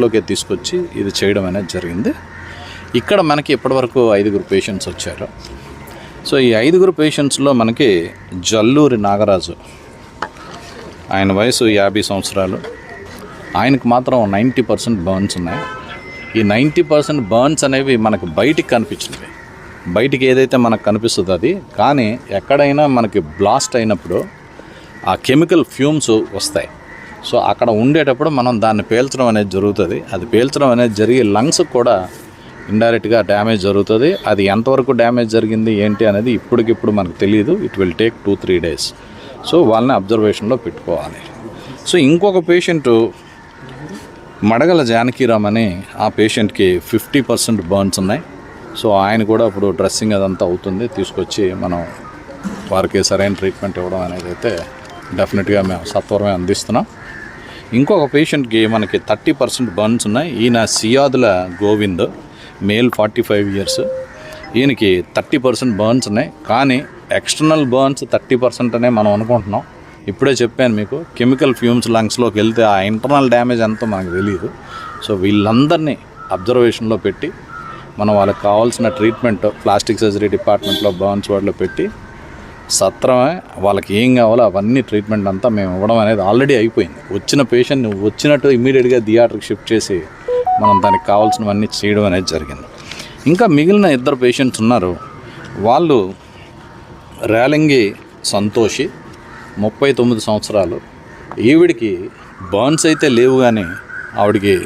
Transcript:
లోకి తీసుకొచ్చి ఇది చేయడం అనేది జరిగింది. ఇక్కడ మనకి ఇప్పటివరకు ఐదుగురు పేషెంట్స్ వచ్చారు. సో ఈ ఐదుగురు పేషెంట్స్లో మనకి జల్లూరి నాగరాజు ఆయన వయసు యాభై సంవత్సరాలు. ఆయనకు మాత్రం నైంటీ పర్సెంట్ బర్న్స్ ఉన్నాయి. ఈ నైంటీ పర్సెంట్ బర్న్స్ అనేవి మనకు బయటికి కనిపించినవి. బయటికి ఏదైతే మనకు కనిపిస్తుందో అది. కానీ ఎక్కడైనా మనకి బ్లాస్ట్ అయినప్పుడు ఆ కెమికల్ ఫ్యూమ్స్ వస్తాయి. సో అక్కడ ఉండేటప్పుడు మనం దాన్ని పేల్చడం అనేది జరుగుతుంది. అది పేల్చడం అనేది జరిగి లంగ్స్ కూడా ఇండైరెక్ట్గా డ్యామేజ్ జరుగుతుంది. అది ఎంతవరకు డ్యామేజ్ జరిగింది ఏంటి అనేది ఇప్పటికిప్పుడు మనకు తెలియదు it will take two three days so వాళ్ళని అబ్జర్వేషన్లో పెట్టుకోవాలి. సో ఇంకొక పేషెంటు మడగల జానకీరామ్ అని ఆ పేషెంట్కి ఫిఫ్టీ పర్సెంట్ బర్న్స్ ఉన్నాయి. సో ఆయన కూడా ఇప్పుడు డ్రెస్సింగ్ అదంతా అవుతుంది. తీసుకొచ్చి మనం వారికి సరైన ట్రీట్మెంట్ ఇవ్వడం అనేది అయితే డెఫినెట్గా మేము సత్వరమే అందిస్తున్నాం. ఇంకొక పేషెంట్కి మనకి థర్టీ పర్సెంట్ బర్న్స్ ఉన్నాయి. ఈయన Siyadula Govind male forty five years ఈయనకి థర్టీ పర్సెంట్ బర్న్స్ ఉన్నాయి. కానీ ఎక్స్టర్నల్ బర్న్స్ థర్టీ పర్సెంట్ అనే మనం అనుకుంటున్నాం. ఇప్పుడే చెప్పాను మీకు కెమికల్ ఫ్యూమ్స్ లంగ్స్లోకి వెళ్తే ఆ ఇంటర్నల్ డ్యామేజ్ ఎంతో మనకు తెలియదు సో వీళ్ళందరినీ అబ్జర్వేషన్లో పెట్టి మనం వాళ్ళకి కావాల్సిన ట్రీట్మెంట్ ప్లాస్టిక్ సర్జరీ డిపార్ట్మెంట్లో బర్న్స్ వాటిలో పెట్టి సత్రమే వాళ్ళకి ఏం కావాలో అవన్నీ ట్రీట్మెంట్ అంతా మేము ఇవ్వడం అనేది ఆల్రెడీ అయిపోయింది. వచ్చిన పేషెంట్ వచ్చినట్టు ఇమీడియట్గా థియేటర్కి షిఫ్ట్ చేసి మనం దానికి కావాల్సినవన్నీ చేయడం అనేది జరిగింది. ఇంకా మిగిలిన ఇద్దరు పేషెంట్స్ ఉన్నారు. వాళ్ళు రేలంగి సంతోషి ముప్పై తొమ్మిది సంవత్సరాలు. ఈవిడికి బర్న్స్ అయితే లేవు కానీ ఆవిడికి